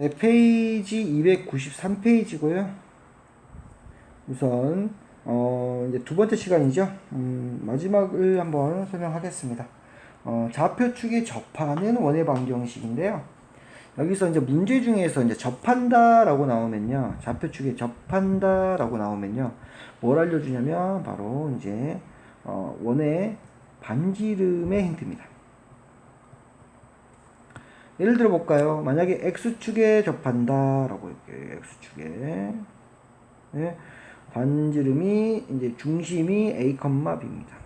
네, 페이지 293페이지고요. 우선 어, 이제 두 번째 시간이죠. 음, 마지막을 한번 설명하겠습니다. 어, 좌표축에 접하는 원의 방정식인데요. 여기서 이제 문제 중에서 이제 접한다라고 나오면요. 좌표축에 접한다라고 나오면요. 뭘 알려주냐면 바로 이제 어, 원의 반지름의 힌트입니다. 예를 들어 볼까요? 만약에 x축에 접한다라고 할게요. x축에 네. 반지름이 이제 중심이 a, b입니다.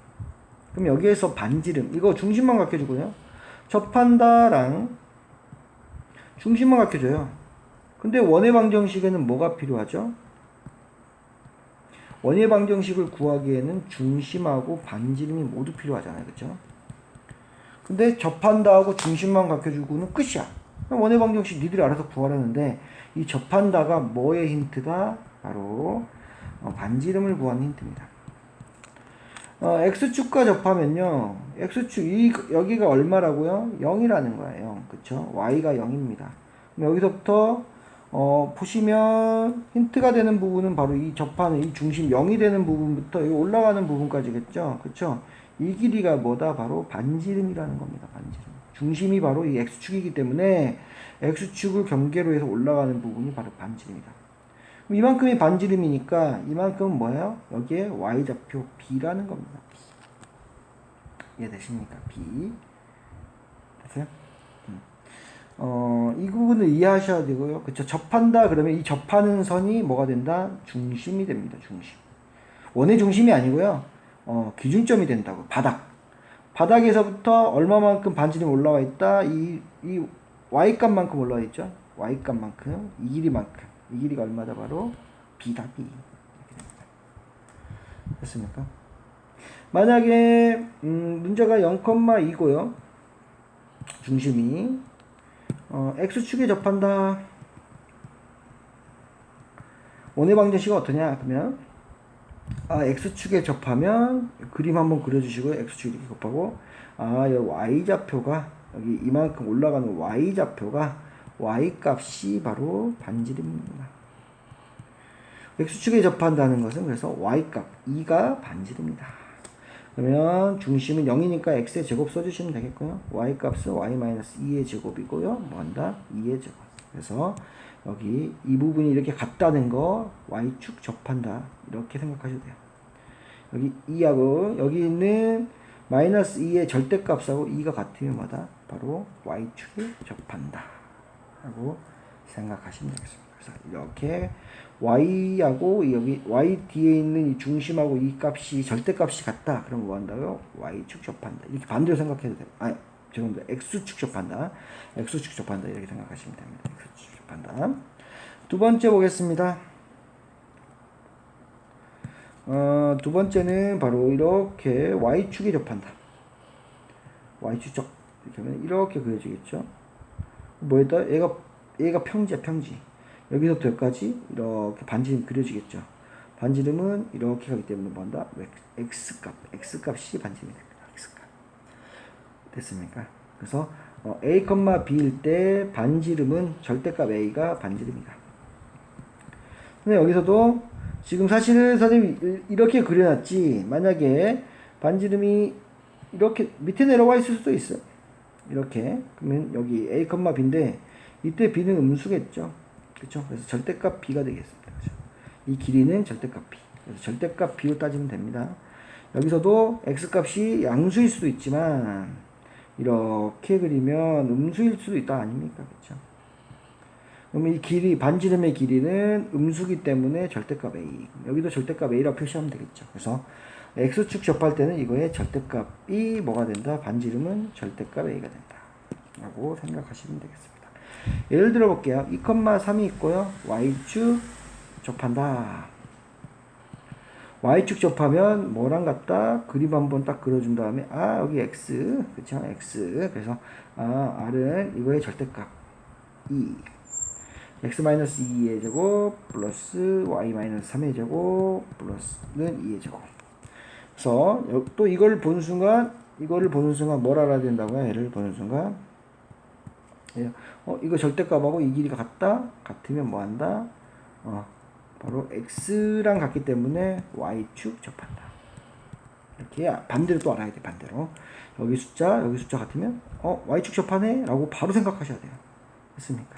그럼 여기에서 반지름 이거 중심만 가르쳐주고요. 접한다랑 중심만 가르쳐줘요. 근데 원의 방정식에는 뭐가 필요하죠? 원의 방정식을 구하기에는 중심하고 반지름이 모두 필요하잖아요. 그쵸? 근데 접한다 하고 중심만 가르쳐주고는 끝이야. 원의 방정식 니들이 알아서 구하라는데 이 접한다가 뭐의 힌트다? 바로 어, 반지름을 구하는 힌트입니다. 어, x축과 접하면요. x축 이 여기가 얼마라고요? 0이라는 거예요. 그쵸? y가 0입니다. 여기서부터 어, 보시면 힌트가 되는 부분은 바로 이 접하는 이 중심 0이 되는 부분부터 여기 올라가는 부분까지겠죠. 그쵸? 이 길이가 뭐다? 바로 반지름이라는 겁니다. 반지름. 중심이 바로 이 x축이기 때문에 x축을 경계로 해서 올라가는 부분이 바로 반지름이다. 이만큼이 반지름이니까 이만큼은 뭐예요? 여기에 y좌표 b라는 겁니다. b. 이해되십니까? b. 됐어요? 음. 어, 이 부분을 이해하셔야 되고요. 그쵸? 접한다 그러면 이 접하는 선이 뭐가 된다? 중심이 됩니다. 중심. 원의 중심이 아니고요. 어, 기준점이 된다고. 바닥. 바닥에서부터 얼마만큼 반지름이 올라와 있다? 이, 이 y값만큼 올라와 있죠? y값만큼. 이 길이만큼. 이 길이가 얼마다 바로 b다 b 됐습니까? 만약에 음, 문제가 0,2고요 중심이 어, x축에 접한다 원의 방정식은 어떠냐 그러면 아 x축에 접하면 그림 한번 그려주시고요 x축 이렇게 곱하고 아 여기 y좌표가 여기 이만큼 올라가는 y좌표가 y값이 바로 반지름입니다. x축에 접한다는 것은 그래서 y값 2가 반지름이다. 그러면 중심은 0이니까 x의 제곱 써주시면 되겠고요. y값은 y-2의 제곱이고요. 뭐 한다? 2의 제곱. 그래서 여기 이 부분이 이렇게 같다는 거 y축 접한다. 이렇게 생각하셔도 돼요. 여기 2하고 여기 있는 마이너스 2의 절대값하고 2가 같으면 뭐다? 바로 y축에 접한다. 라고 생각하시면 되겠습니다. 그래서 이렇게 y하고 여기 y 뒤에 있는 이 중심하고 이 값이 절대값이 같다. 그럼 뭐 한다고요? y축 접한다. 이렇게 반대로 생각해도 돼요. 아, 죄송합니다. x축 접한다. x축 접한다. 이렇게 생각하시면 됩니다. x축 접한다. 두 번째 보겠습니다. 어, 두 번째는 바로 이렇게 y축에 접한다. y축 접 이렇게 하면 이렇게 그려지겠죠. 뭐에다 얘가 얘가 평지야 평지 여기서부터 여기까지 이렇게 반지름 그려지겠죠 반지름은 이렇게 가기 때문에 뭐 한다 x값 x값이 반지름이 됩니다 x값 됐습니까 그래서 어, a, b일 때 반지름은 절대값 a가 반지름이다 근데 여기서도 지금 사실은 선생님이 이렇게 그려놨지 만약에 반지름이 이렇게 밑에 내려와 있을 수도 있어요 이렇게 그러면 여기 a, b인데 이때 b는 음수겠죠. 그렇죠? 그래서 절대값 b가 되겠습니다. 그렇죠? 이 길이는 절대값 b. 그래서 절대값 b로 따지면 됩니다. 여기서도 x값이 양수일 수도 있지만 이렇게 그리면 음수일 수도 있다 아닙니까? 그렇죠? 그러면 이 길이 반지름의 길이는 음수기 때문에 절대값 a. 여기도 절대값 a라고 표시하면 되겠죠. 그래서 x축 접할 때는 이거의 절대값이 뭐가 된다? 반지름은 절대값 a가 된다. 라고 생각하시면 되겠습니다. 예를 들어 볼게요. 2,3이 있고요. y축 접한다. Y축 접하면 뭐랑 같다? 그림 한번 딱 그려준 다음에 아 여기 x 그쵸 x 그래서 아 r은 이거의 절대값 2 x-2의 제곱 플러스 y-3의 제곱 플러스는 2의 제곱 그래서 또 이걸 보는 순간 이거를 보는 순간 뭘 알아야 된다고요? 얘를 보는 순간 예. 어, 이거 절대값하고 이 길이가 같다? 같으면 뭐 한다? 어, 바로 x랑 같기 때문에 y축 접한다. 이렇게 반대로 또 알아야 돼, 반대로. 여기 숫자, 여기 숫자 같으면, 어, y축 접하네? 라고 바로 생각하셔야 돼요. 됐습니까?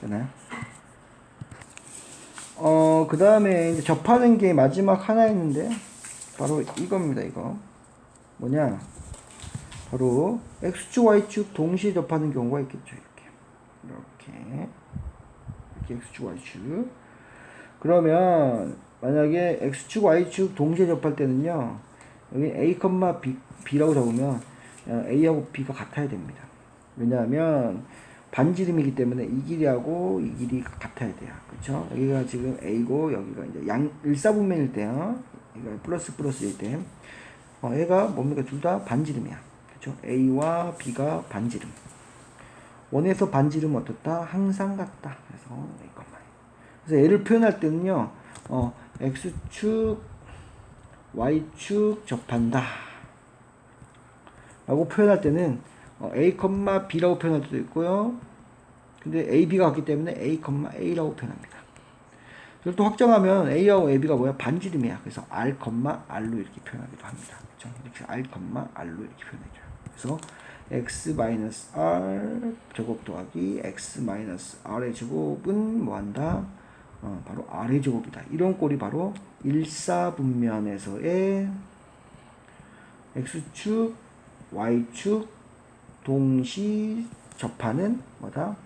되나요? 어, 그 다음에 이제 접하는 게 마지막 하나 있는데, 바로 이겁니다, 이거. 뭐냐? 바로 x축, y축 동시에 접하는 경우가 있겠죠, 이렇게. 이렇게. 이렇게 x축, y축. 그러면, 만약에 x축, y축 동시에 접할 때는요, 여기 a, b, b라고 적으면, 어, a하고 b가 같아야 됩니다. 왜냐하면, 반지름이기 때문에 이 길이하고 이 길이가 같아야 돼요. 그렇죠? 여기가 지금 A고 여기가 이제 양 일사분면일 때요. 이거 플러스 플러스일 때 어, 얘가 뭡니까? 둘 다 반지름이야. 그렇죠? A와 B가 반지름. 원에서 반지름 어떻다? 항상 같다. 그래서. 그래서 얘를 표현할 때는요. 어, x축 y축 접한다. 라고 표현할 때는 어, A, B라고 표현할 수도 있고요. 근데 A, B가 같기 때문에 A, A라고 표현합니다. 그리고 또 확정하면 A하고 AB가 뭐야? 반지름이야. 그래서 R, R로 이렇게 표현하기도 합니다. 그렇죠? 이렇게 R, R로 이렇게 표현해줘요. 그래서 X-R 제곱 더하기 X-R의 제곱은 뭐한다? 어, 바로 제곱이다. 이런 꼴이 바로 일사분면에서의 X축, Y축, 동시 접하는 뭐다?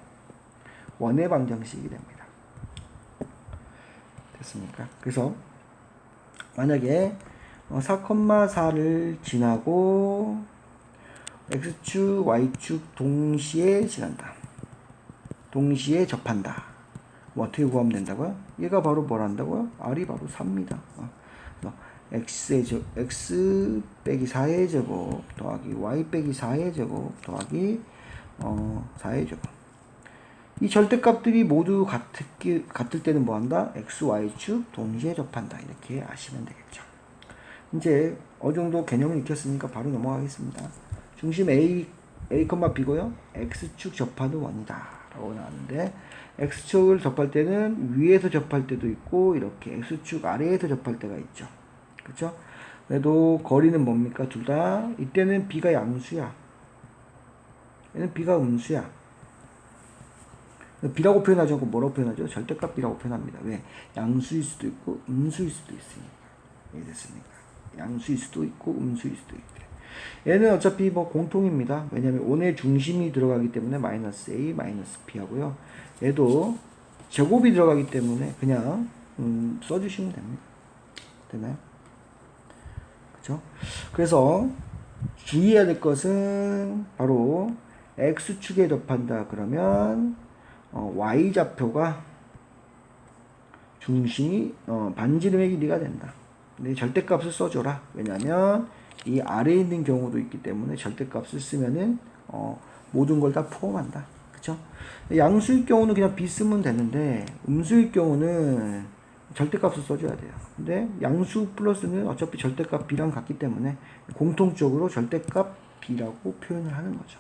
원의 방정식이 됩니다. 됐습니까? 그래서 만약에 4,4를 지나고 x축, y축 동시에 지난다. 동시에 접한다. 뭐 어떻게 구하면 된다고요? 얘가 바로 뭘 한다고요? r이 바로 4입니다. x의 제 x 빼기 4의 제곱 더하기 y 빼기 4의 제곱 더하기 어 4의 제곱 이 절대값들이 모두 같을, 같을 때는 뭐한다? x, y축 동시에 접한다 이렇게 아시면 되겠죠 이제 어느 정도 개념을 익혔으니까 바로 넘어가겠습니다 중심 a, a, b고요 x축 접하는 원이다 라고 나왔는데 x축을 접할 때는 위에서 접할 때도 있고 이렇게 x축 아래에서 접할 때가 있죠 그쵸? 그래도 거리는 뭡니까? 둘 다. 이때는 B가 양수야. 얘는 B가 음수야. B라고 표현하지 않고 뭐라고 표현하죠? 절대값 B라고 표현합니다. 왜? 양수일 수도 있고, 음수일 수도 있으니까. 이해됐습니까? 양수일 수도 있고, 음수일 수도 있고. 얘는 어차피 뭐 공통입니다. 왜냐면 원의 중심이 들어가기 때문에 마이너스 A, 마이너스 B 하고요. 얘도 제곱이 들어가기 때문에 그냥 음, 써주시면 됩니다. 되나요? 그렇죠? 그래서 주의해야 될 것은 바로 x축에 접한다 그러면 어, y좌표가 중심이 어, 반지름의 길이가 된다. 근데 절대값을 써줘라. 왜냐하면 이 아래에 있는 경우도 있기 때문에 절대값을 쓰면은 어, 모든 걸 다 포함한다. 그쵸? 양수일 경우는 그냥 b 쓰면 되는데 음수일 경우는 절대값을 써줘야 돼요. 근데 양수 플러스는 어차피 절대값 b랑 같기 때문에 공통적으로 절대값 b라고 표현을 하는 거죠.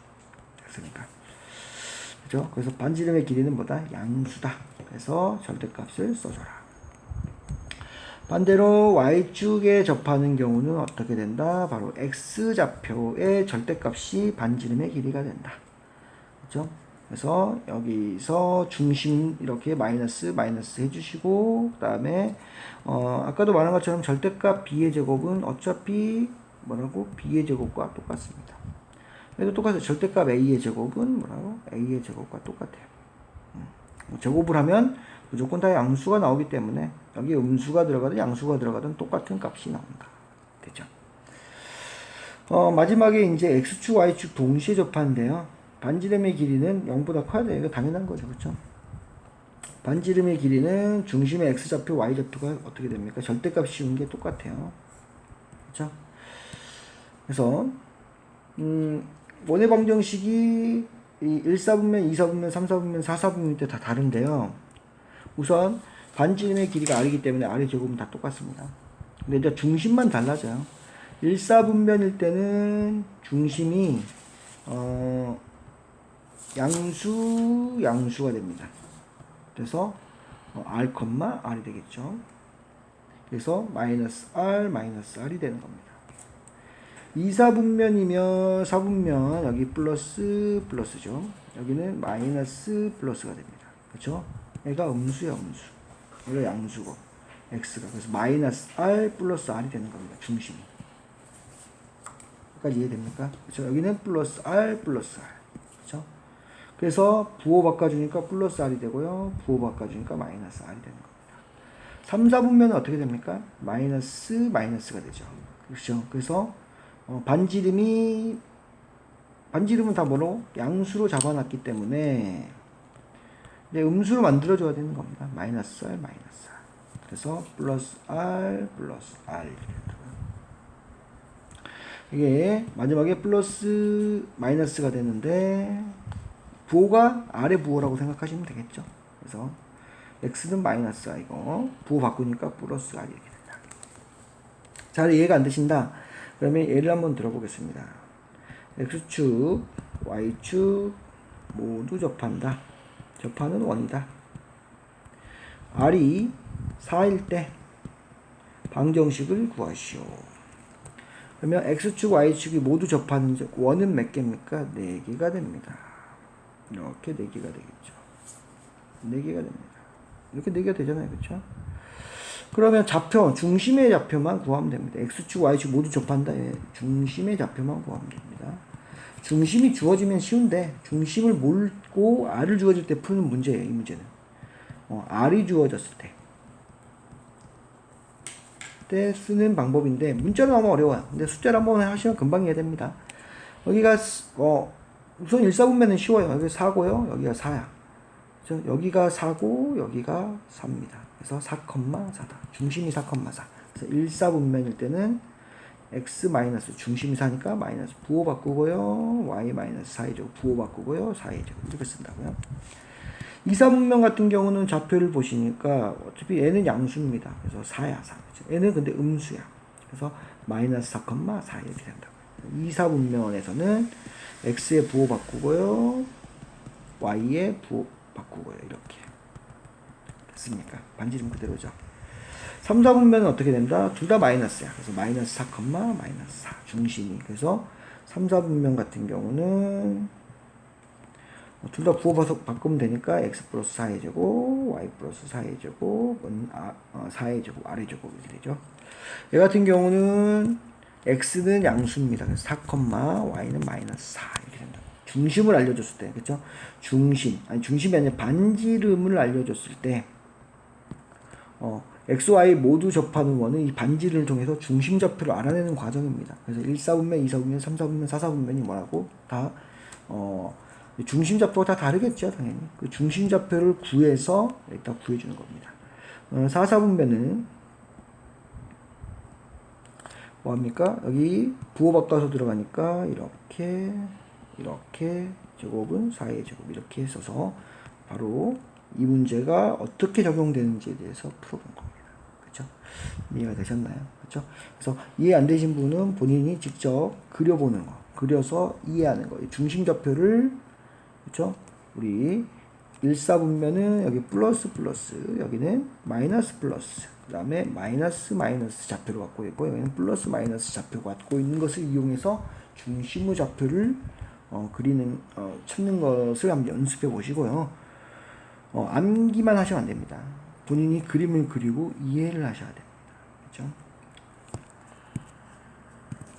됐으니까. 그죠? 그래서 반지름의 길이는 뭐다? 양수다. 그래서 절대값을 써줘라. 반대로 y축에 접하는 경우는 어떻게 된다? 바로 x좌표의 절대값이 반지름의 길이가 된다. 그죠? 그래서 여기서 중심 이렇게 마이너스 마이너스 해주시고 그 다음에 어 아까도 말한 것처럼 절대값 b의 제곱은 어차피 뭐라고 b의 제곱과 똑같습니다. 그래도 똑같아요. 절대값 a의 제곱은 뭐라고 a의 제곱과 똑같아요. 음. 제곱을 하면 무조건 다 양수가 나오기 때문에 여기 음수가 들어가든 양수가 들어가든 똑같은 값이 나온다. 되죠? 어, 마지막에 이제 x축, y축 동시에 접하는데요. 반지름의 길이는 0보다 커야 돼요. 이거 당연한 거죠. 그렇죠? 반지름의 길이는 중심의 x좌표, y좌표가 어떻게 됩니까? 절대값 씌운 게 똑같아요. 그렇죠? 그래서 음, 원의 방정식이 이 1사분면, 2사분면, 3사분면, 4사분면 때 다 다른데요. 우선 반지름의 길이가 r이기 때문에 r의 제곱은 다 똑같습니다. 근데 이제 중심만 달라져요. 1사분면일 때는 중심이 어 양수 양수가 됩니다. 그래서 어, r, r이 되겠죠. 그래서 마이너스 r 마이너스 r이 되는 겁니다. 2사분면이면 4분면 여기 플러스 플러스죠. 여기는 마이너스 플러스가 됩니다. 그렇죠? 얘가 음수야 음수. 얘가 양수고 x가 그래서 마이너스 r 플러스 r이 되는 겁니다. 중심이. 여기까지 이해됩니까? 그렇죠? 여기는 플러스 r 플러스 r. 그렇죠? 그래서 부호 바꿔주니까 플러스 r이 되고요. 부호 바꿔주니까 마이너스 r이 되는 겁니다. 3, 4분면은 어떻게 됩니까? 마이너스 마이너스가 되죠. 그렇죠? 그래서 어, 반지름이 반지름은 다 뭐로? 양수로 잡아놨기 때문에 음수로 만들어줘야 되는 겁니다. 마이너스 r 마이너스 r. 그래서 플러스 r 플러스 r. 이게 마지막에 플러스 마이너스가 되는데 부호가 r의 부호라고 생각하시면 되겠죠. 그래서 x는 마이너스 i고 부호 바꾸니까 플러스 r 이렇게 된다. 잘 이해가 안 되신다. 그러면 예를 한번 들어보겠습니다. x축, y축 모두 접한다. 접하는 원이다. r이 4일 때 방정식을 구하시오. 그러면 x축, y축이 모두 접하는 원은 몇 개입니까? 4개가 됩니다. 이렇게 4개가 되겠죠. 4개가 됩니다. 이렇게 4개가 되잖아요. 그렇죠? 그러면 좌표, 중심의 좌표만 구하면 됩니다. x축, y축 모두 접한다. 예, 중심의 좌표만 구하면 됩니다. 중심이 주어지면 쉬운데 중심을 몰고 r을 주어질 때 푸는 문제예요. 이 문제는. 어, r이 주어졌을 때. 때 쓰는 방법인데 문자로 나오면 어려워요. 근데 숫자로 한번 하시면 금방 이해 됩니다. 여기가 어, 우선 1사분면은 쉬워요. 여기 4고요. 여기가 4야. 그죠? 여기가 4고 여기가 4입니다. 그래서 4,4다. 중심이 4,4. 그래서 1사분면일 때는 x 마이너스 중심이 4니까 마이너스 부호 바꾸고요. y 마이너스 4의 제곱 부호 바꾸고요. 4의 제곱 이렇게 쓴다고요. 2사분면 같은 경우는 좌표를 보시니까 어차피 얘는 양수입니다. 그래서 4야 4. 그죠? 얘는 근데 음수야. 그래서 마이너스 4,4 이렇게 된다고요. 2사분면에서는 x의 부호 바꾸고요. y의 부호 바꾸고요. 이렇게. 됐습니까? 반지름 그대로죠. 3, 4분면은 어떻게 된다? 둘 다 마이너스야. 그래서 마이너스 4, 마이너스 4. 중심이. 그래서 3, 4분면 같은 경우는 둘 다 부호 바꾸면 되니까 x 플러스 4의 제곱, y 플러스 4의 제곱은 아, 어, 4의 제곱, r의 제곱 이렇게 되죠. 얘 같은 경우는 x는 양수입니다. 그래서 4, y는 마이너스 4 이렇게 된다. 중심을 알려줬을 때, 그렇죠? 중심, 아니 중심이 아니라 반지름을 알려줬을 때, 어, x, y 모두 접하는 원은 이 반지름을 통해서 중심 좌표를 알아내는 과정입니다. 그래서 1, 4분면, 2, 4분면, 3, 4분면, 4, 4분면이 뭐라고? 다, 어, 중심 좌표가 다 다르겠죠, 당연히. 그 중심 좌표를 구해서 일단 구해주는 겁니다. 어, 4, 4분면은 뭐합니까? 여기 부호 바꿔서 들어가니까 이렇게 이렇게 제곱은 4의 제곱 이렇게 써서 바로 이 문제가 어떻게 적용되는지에 대해서 풀어본 겁니다. 그렇죠? 이해가 되셨나요? 그렇죠? 그래서 이해 안 되신 분은 본인이 직접 그려보는 거, 그려서 이해하는 거. 중심 좌표를 그렇죠? 우리 1사분면은 여기 플러스 플러스 여기는 마이너스 플러스 그 다음에 마이너스 마이너스 좌표를 갖고 있고 여기는 플러스 마이너스 좌표가 갖고 있는 것을 이용해서 중심의 좌표를 어, 그리는 어, 찾는 것을 한번 연습해 보시고요. 어, 암기만 하시면 안 됩니다. 본인이 그림을 그리고 이해를 하셔야 됩니다. 그렇죠?